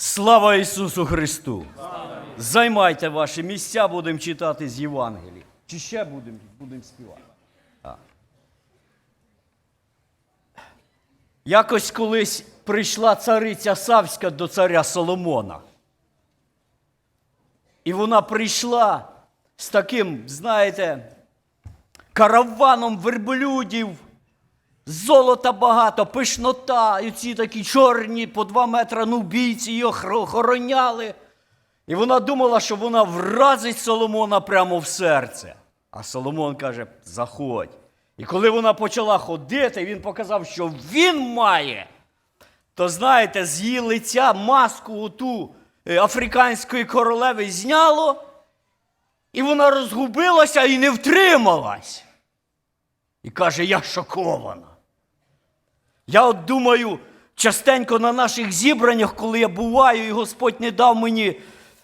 Слава Ісусу Христу! Займайте ваші місця, будемо читати з Євангелії. Чи ще будемо будем співати? А. Якось колись прийшла цариця Савська до царя Соломона. І вона прийшла з таким, знаєте, караваном верблюдів, золота багато, пишнота, і ці такі чорні по два метри нубійці охор- охороняли. І вона думала, що вона вразить Соломона прямо в серце. А Соломон каже: заходь. І коли вона почала ходити, він показав, що він має. То знаєте, з її лиця маску ту африканської королеви зняло, і вона розгубилася і не втрималась. І каже, я шокована. Я от думаю, частенько на наших зібраннях, коли я буваю, і Господь не дав мені,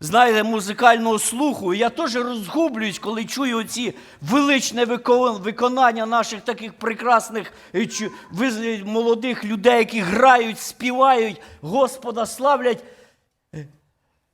знаєте, музикального слуху, я теж розгублююсь, коли чую оці величне виконання наших таких прекрасних е, молодих людей, які грають, співають, Господа славлять.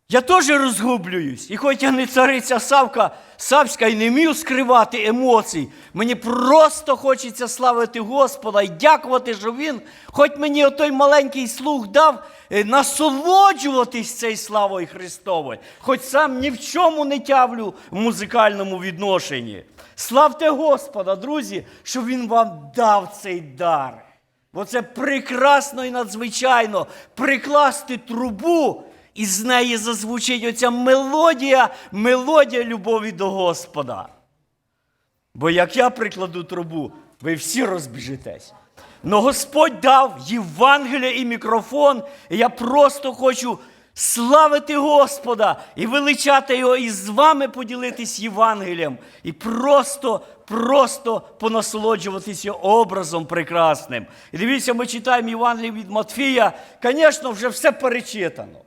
Я теж розгублююсь. І хоч я не цариця Савка, Савська і не вмію скривати емоцій, мені просто хочеться славити Господа і дякувати, що Він, хоч мені отой маленький слух дав, е, насолоджуватись цією славою Христовою, хоч сам ні в чому не тявлю в музикальному відношенні. Славте Господа, друзі, що Він вам дав цей дар. Бо це прекрасно і надзвичайно прикласти трубу, і з неї зазвучить оця мелодія, мелодія любові до Господа. Бо як я прикладу трубу, ви всі розбіжитесь. Но Господь дав Євангелія і мікрофон, і я просто хочу славити Господа і величати Його, і з вами поділитись Євангелієм, і просто, просто понасолоджуватися образом прекрасним. І дивіться, ми читаємо Євангеліє від Матфія. Звісно, вже все перечитано.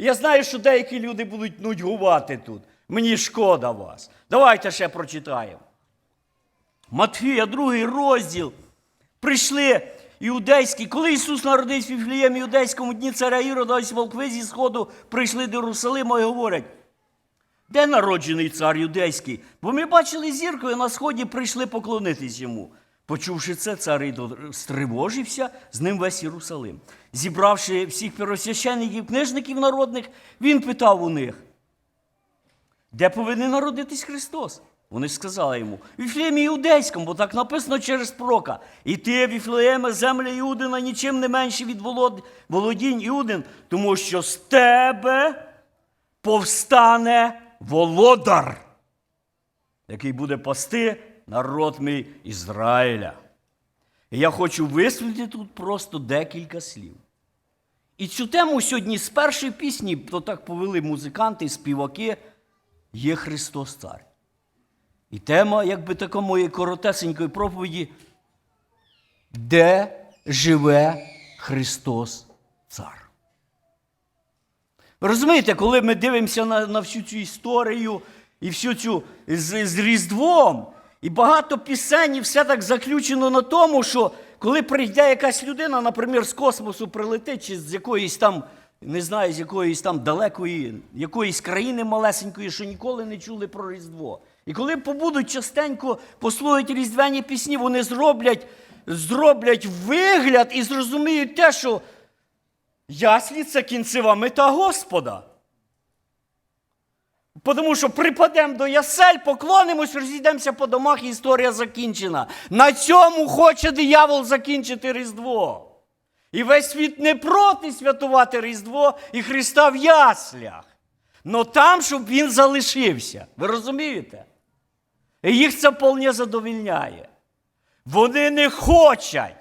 Я знаю, що деякі люди будуть нудьгувати тут. Мені шкода вас. Давайте ще прочитаємо. Матфія, другий розділ. Прийшли іудейські. Коли Ісус народився в Віфліємі іудейському дні царя Ірода, ось волкви зі сходу прийшли до Єрусалима і говорять, де народжений цар юдейський? Бо ми бачили зірку, і на сході прийшли поклонитись йому. Почувши це, цар Ірод стривожився, з ним весь Єрусалим. Зібравши всіх первосвященників, книжників народних, він питав у них, де повинен народитись Христос? Вони сказали йому, в Віфлеємі Іудейському, бо так написано через пророка. І ти, Віфлеєме, земля Іудина, нічим не менше від володінь Іудин, тому що з тебе повстане володар, який буде пасти народ мій Ізраїля. І я хочу висвітлити тут просто декілька слів. І цю тему сьогодні з першої пісні, то так повели музиканти, співаки, є Христос Цар. І тема, якби така моєї коротесенької проповіді, де живе Христос Цар. Розумієте, коли ми дивимося на, на всю цю історію і всю цю з, з Різдвом, і багато пісень, і все так заключено на тому, що коли прийде якась людина, наприклад, з космосу прилетить, чи з якоїсь там, не знаю, з якоїсь там далекої, якоїсь країни малесенької, що ніколи не чули про Різдво. І коли побудуть частенько послухають різдвяні пісні, вони зроблять, зроблять вигляд і зрозуміють те, що яслі це кінцева мета Господа. Тому що припадемо до ясель, поклонимось, розійдемося по домах, і історія закінчена. На цьому хоче диявол закінчити Різдво. І весь світ не проти святувати Різдво і Христа в яслях. Но там, щоб він залишився. Ви розумієте? І їх це вполне задовільняє. Вони не хочуть.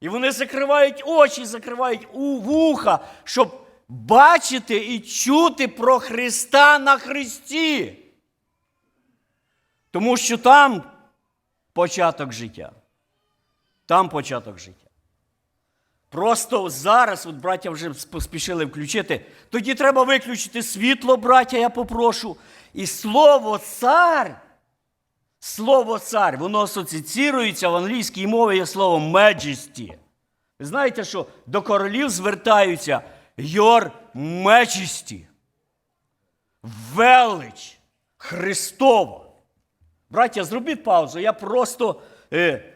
І вони закривають очі, закривають вуха, щоб бачити і чути про Христа на Христі. Тому що там початок життя. Там початок життя. Просто зараз, от браття вже поспішили включити, тоді треба виключити світло, браття, я попрошу. І слово цар, слово цар, воно асоціюється в англійській мові є слово majesty. Ви знаєте, що до королів звертаються your мечісті, велич Христова. Браття, зробіть паузу. Я просто е,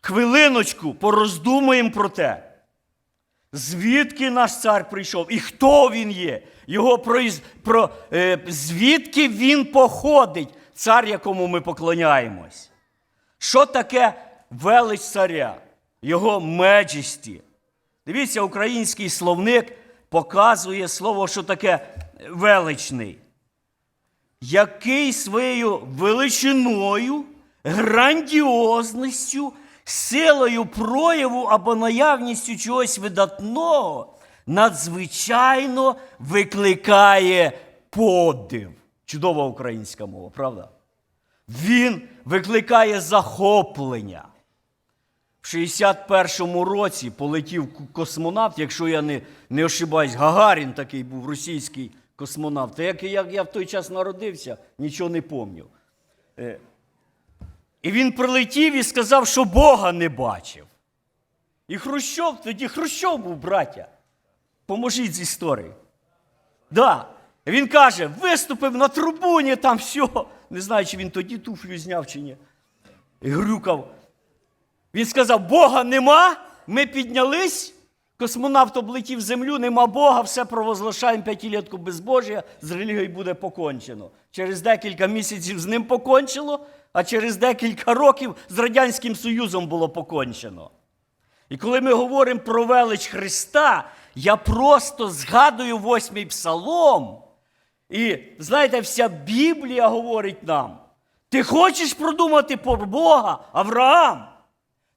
хвилиночку пороздумуємо про те, звідки наш цар прийшов і хто він є, його произ... про, е, звідки він походить, цар, якому ми поклоняємось. Що таке велич царя? Його меджесті. Дивіться, український словник показує слово, що таке величний, який своєю величиною, грандіозністю, силою прояву або наявністю чогось видатного надзвичайно викликає подив. Чудова українська мова, правда? Він викликає захоплення. В 61-му році полетів космонавт, якщо я не, не ошибаюсь, Гагарін такий був російський космонавт. Та як, я в той час народився, нічого не пам'ятав. Е, І він прилетів і сказав, що Бога не бачив. І Хрущов, тоді Хрущов був, браття. Поможіть з історії. Да. Він каже, виступив на трибуні, там все. Не знаю, чи він тоді туфлю зняв чи ні. І грюкав. Він сказав: Бога нема, ми піднялись. Космонавт облетів землю, нема Бога, все провозглашаємо п'ятилітку безбожія, з релігією буде покончено. Через декілька місяців з ним покончило, а через декілька років з Радянським Союзом було покончено. І коли ми говоримо про велич Христа, я просто згадую восьмий псалом. І знаєте, вся Біблія говорить нам: ти хочеш продумати про Бога, Авраам?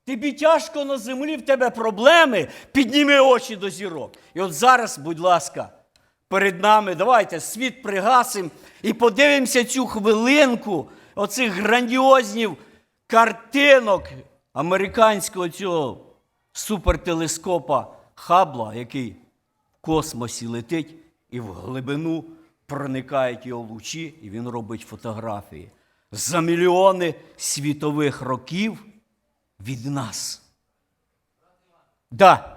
Тобі тяжко на землі, в тебе проблеми, підніми очі до зірок. І от зараз, будь ласка, перед нами, давайте світ пригасимо і подивимося цю хвилинку оцих грандіознів картинок американського цього супертелескопа Хабла, який в космосі летить і в глибину проникають його лучі, і він робить фотографії. За мільйони світових років від нас. Да.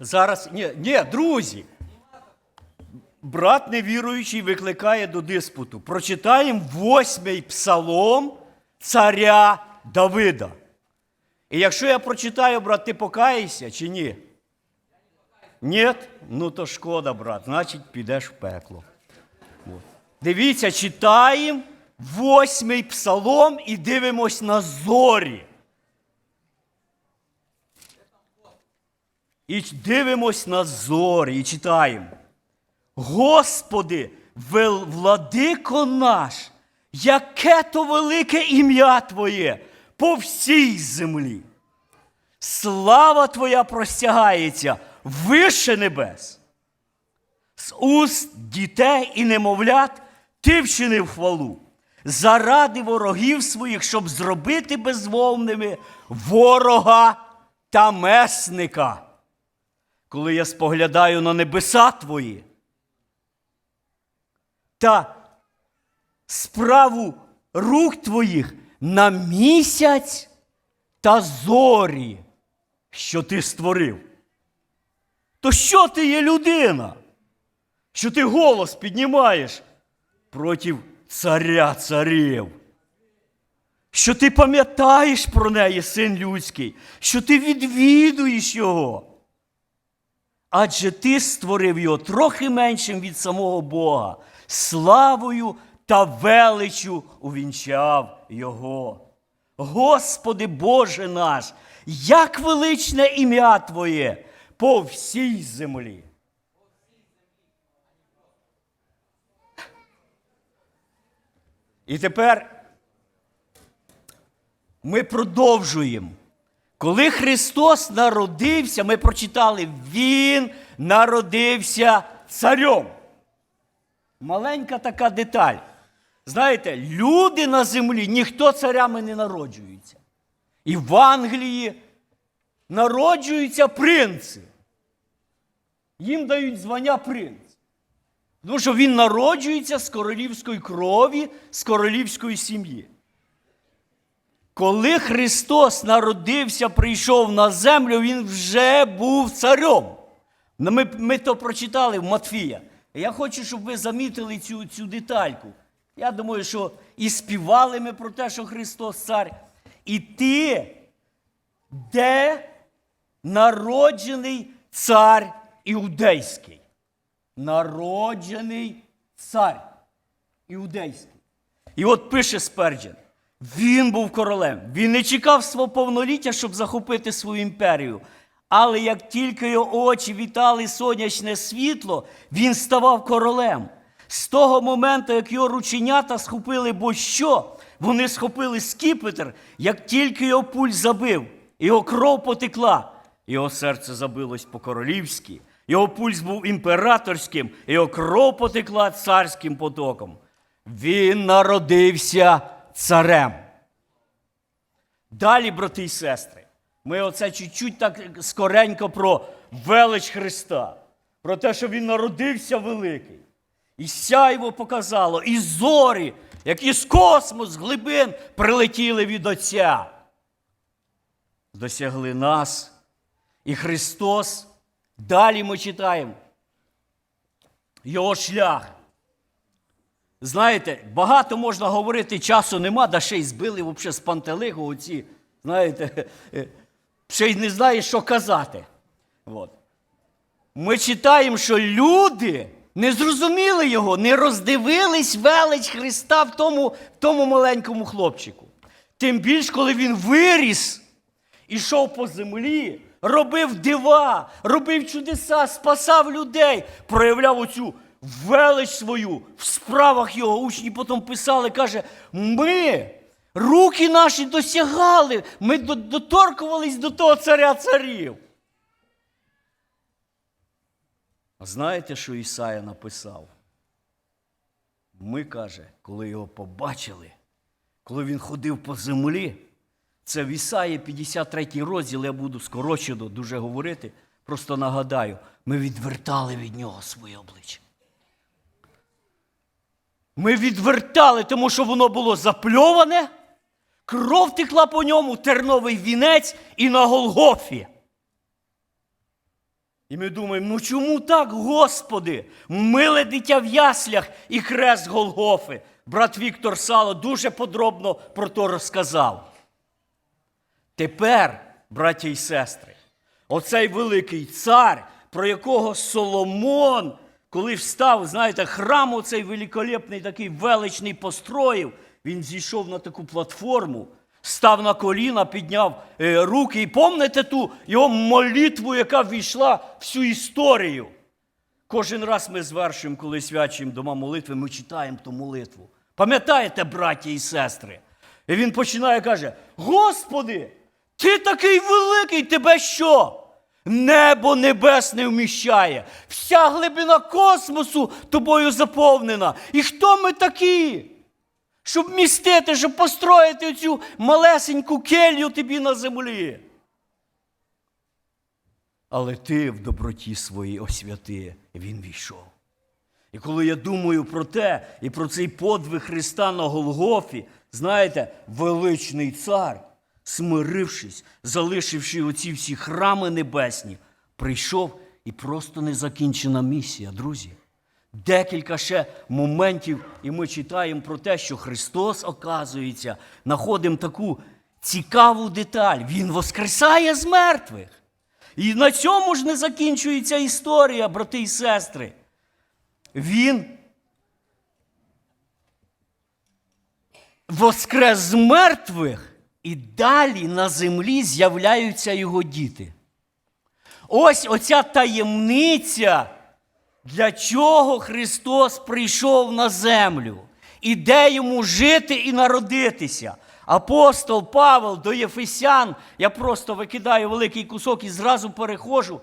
Зараз, ні, ні, друзі. Брат невіруючий викликає до диспуту. Прочитаємо восьмий псалом царя Давида. І якщо я прочитаю, брат, ти покаєшся чи ні? Ні? Ну то шкода, брат, значить підеш в пекло. От. Дивіться, читаємо восьмий псалом і дивимось на зорі. І дивимось на зорі і читаємо. Господи, владико наш, яке то велике ім'я Твоє по всій землі. Слава Твоя простягається вище небес. З уст дітей і немовлят ти вчинив хвалу. Заради ворогів своїх, щоб зробити безмовними ворога та месника. Коли я споглядаю на небеса твої та справу рук твоїх на місяць та зорі, що ти створив. То що ти є людина? Що ти голос піднімаєш проти царя царів? Що ти пам'ятаєш про неї, син людський, що ти відвідуєш його? Адже ти створив його трохи меншим від самого Бога, славою та величю увінчав його. Господи Боже наш, як величне ім'я Твоє по всій землі. І тепер ми продовжуємо. Коли Христос народився, ми прочитали, Він народився царем. Маленька така деталь. Знаєте, люди на землі, ніхто царями не народжується. І в Англії народжуються принци. їм дають звання принц. Тому що він народжується з королівської крові, з королівської сім'ї. Коли Христос народився, прийшов на землю, Він вже був царем. Ми, ми то прочитали в Матфія. Я хочу, щоб ви замітили цю, цю детальку. Я думаю, що і співали ми про те, що Христос цар. І ти, де народжений цар іудейський. Народжений цар іудейський. І от пише Сперджен. Він був королем. Він не чекав свого повноліття, щоб захопити свою імперію. Але як тільки його очі вітали сонячне світло, він ставав королем. З того моменту, як його рученята схопили будь-що, вони схопили скіпетр, як тільки його пульс забив, його кров потекла, його серце забилось по-королівськи, його пульс був імператорським, його кров потекла царським потоком. Він народився царем. Далі, брати і сестри, ми оце чуть-чуть так скоренько про велич Христа, про те, що Він народився великий. І сяйво показало, і зорі, які з космос, з глибин прилетіли від Отця. Досягли нас. І Христос, далі ми читаємо його шлях. Знаєте, багато можна говорити, часу нема, да ще й збили взагалі з пантелигу оці, знаєте, ще й не знає, що казати. От. Ми читаємо, що люди не зрозуміли його, не роздивились велич Христа в тому, в тому маленькому хлопчику. Тим більш, коли він виріс, ішов по землі, робив дива, робив чудеса, спасав людей, проявляв оцю велич свою в справах його. Учні потім писали, каже, ми, руки наші досягали, ми доторкувались до того царя царів. А знаєте, що Ісая написав? Ми, каже, коли його побачили, коли він ходив по землі, це в Ісаї 53 розділ, я буду скорочено дуже говорити, просто нагадаю, ми відвертали від нього своє обличчя. Ми відвертали, тому що воно було запльоване, кров текла по ньому, терновий вінець і на Голгофі. І ми думаємо, ну чому так, Господи? Миле дитя в яслях і хрест Голгофи. Брат Віктор Сало дуже подробно про то розказав. Тепер, браті і сестри, оцей великий цар, про якого Соломон, коли встав, знаєте, храм оцей великолепний, такий величний построїв, він зійшов на таку платформу, став на коліна, підняв е, руки. І помните ту його молитву, яка ввійшла всю історію. Кожен раз ми звершуємо, коли свячуємо дома молитви, ми читаємо ту молитву. Пам'ятаєте, браті і сестри? І він починає каже: Господи, ти такий великий, тебе що? Небо небесне вміщає, вся глибина космосу тобою заповнена. І хто ми такі? Щоб містити, щоб построїти цю малесеньку келью тобі на землі. Але ти в доброті своїй освяти, він війшов. І коли я думаю про те і про цей подвиг Христа на Голгофі, знаєте, величний цар, смирившись, залишивши оці всі храми небесні, прийшов і просто незакінчена місія, друзі. Декілька ще моментів, і ми читаємо про те, що Христос, оказується, знаходимо таку цікаву деталь. Він воскресає з мертвих. І на цьому ж не закінчується історія, брати і сестри. Він воскрес з мертвих, і далі на землі з'являються його діти. Ось оця таємниця, для чого Христос прийшов на землю, і де йому жити і народитися. Апостол Павел до Єфесян, я просто викидаю великий кусок і зразу перехожу.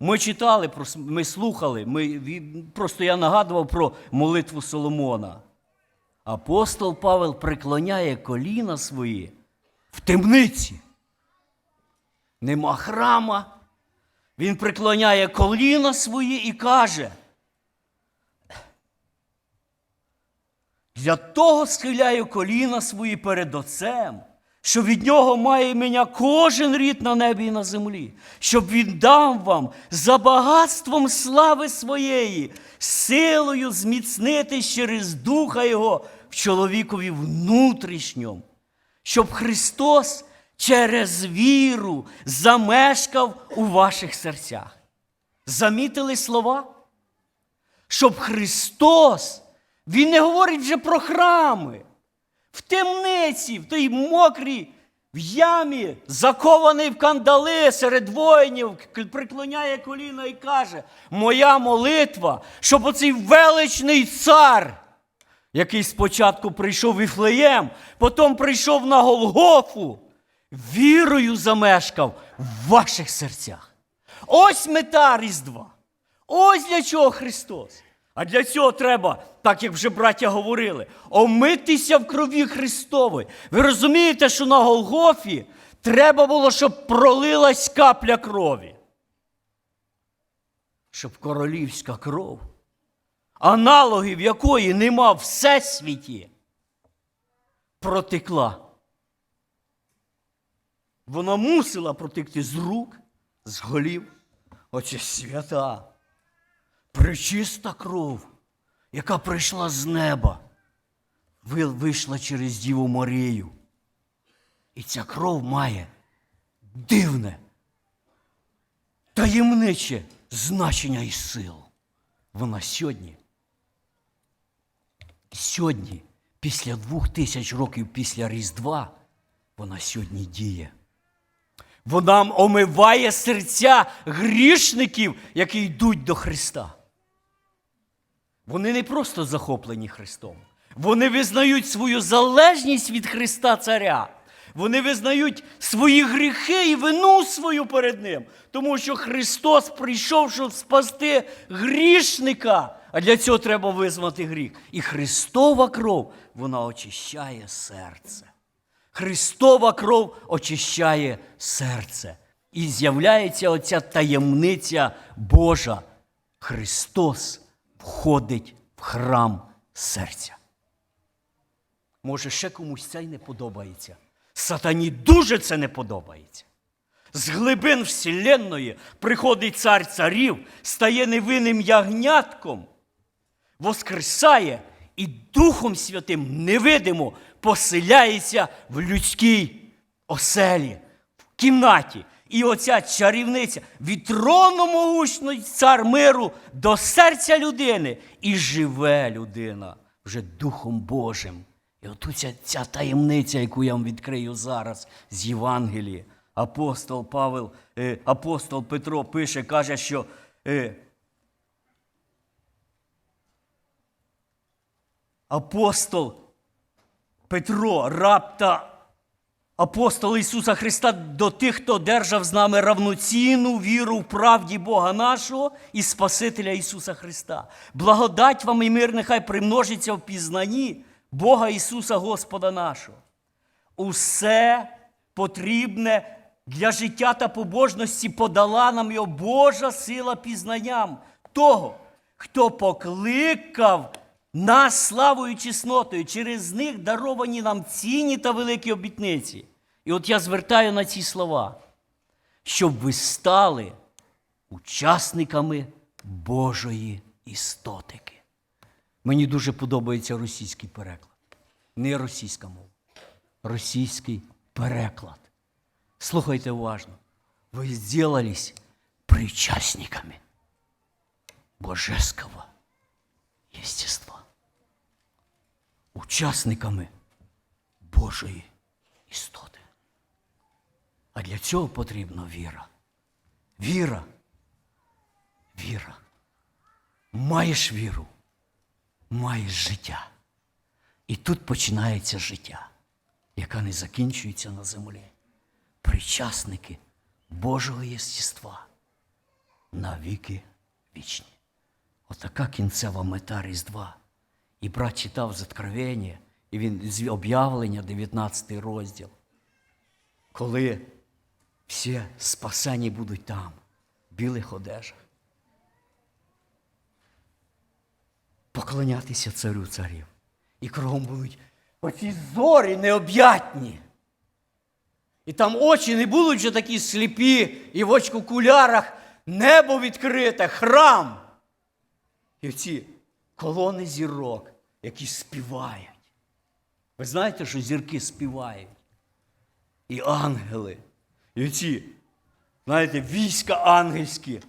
Ми читали, ми слухали, ми, просто я нагадував про молитву Соломона. Апостол Павел преклоняє коліна свої в темниці. Нема храма. Він преклоняє коліна свої і каже. Для того схиляю коліна свої перед Отцем, що від нього має мене кожен рід на небі і на землі, щоб він дав вам за багатством слави своєї, силою зміцнитись через Духа Його в чоловікові внутрішньому, щоб Христос через віру замешкав у ваших серцях. Замітили слова? щоб Христос, Він не говорить вже про храми, в темниці, в той мокрій, в ямі, закований в кандали серед воїнів, приклоняє коліна і каже: Моя молитва, щоб оцей величний цар, який спочатку прийшов в Іфлеєм, потім прийшов на Голгофу, вірою замешкав в ваших серцях. Ось мета Різдва. Ось для чого Христос. А для цього треба, так як вже браття говорили, омитися в крові Христової. Ви розумієте, що на Голгофі треба було, щоб пролилась капля крові. Щоб королівська кров, аналогів якої нема в всесвіті, протекла. Вона мусила протекти з рук, з голів. Оце свята, пречиста кров, яка прийшла з неба, ви- вийшла через Діву Марію. І ця кров має дивне, таємниче значення і силу. Вона сьогодні, сьогодні, після двох тисяч років після Різдва, вона сьогодні діє. Вона омиває серця грішників, які йдуть до Христа. Вони не просто захоплені Христом. Вони визнають свою залежність від Христа Царя. Вони визнають свої гріхи і вину свою перед Ним. Тому що Христос прийшов, щоб спасти грішника. А для цього треба визнати гріх. І Христова кров, вона очищає серце. Христова кров очищає серце. І з'являється оця таємниця Божа. Христос входить в храм серця. Може, ще комусь це й не подобається. Сатані дуже це не подобається. З глибин Вселенної приходить цар царів, стає невинним ягнятком, воскресає і Духом Святим невидимо поселяється в людській оселі, в кімнаті. І оця чарівниця від трону могучний цар миру до серця людини і живе людина вже Духом Божим. І отут ця, ця таємниця, яку я вам відкрию зараз з Євангелії. Апостол Павел, е, апостол Петро пише, каже, що апостол Петро, раб та апостол Ісуса Христа до тих, хто держав з нами равноцінну віру в правді Бога нашого і Спасителя Ісуса Христа. Благодать вам і мир нехай примножиться в пізнанні Бога Ісуса Господа нашого. Усе потрібне для життя та побожності подала нам його Божа сила пізнанням того, хто покликав нас славою і чеснотою, через них даровані нам цінні та великі обітниці. І от я звертаю на ці слова, щоб ви стали учасниками Божої істотики. Мені дуже подобається російський переклад. Не російська мова, російський переклад. Слухайте уважно. Вы сделались причастниками божеского естества. Учасниками Божої істоти. А для цього потрібна віра. Віра. Віра. Маєш віру, маєш життя. І тут починається життя, яке не закінчується на землі. Причасники Божого єстіства на віки вічні. Отака кінцева мета Різдва. І брат читав з Откровення, і він з об'явлення, 19 розділ, коли всі спасені будуть там, в білих одежах. Поклонятися царю царів. І кругом будуть оці зорі необ'ятні. І там очі не будуть вже такі сліпі, і в очкокулярах небо відкрите, храм. І ці колони зірок, які співають. Ви знаєте, що зірки співають? І ангели. І ці, знаєте, війська ангельські.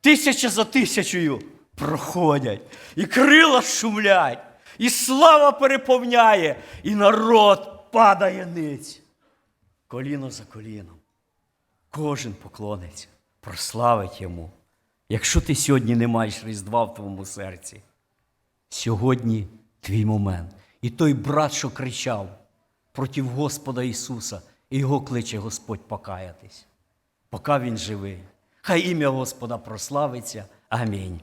Тисяча за тисячею проходять, і крила шумлять, і слава переповняє, і народ падає ниць. Коліно за коліном. Кожен поклониться, прославить йому. Якщо ти сьогодні не маєш Різдва в твоєму серці, сьогодні твій момент. І той брат, що кричав проти Господа Ісуса, і його кличе Господь покаятись, поки він живий. Хай ім'я Господа прославиться. Амінь.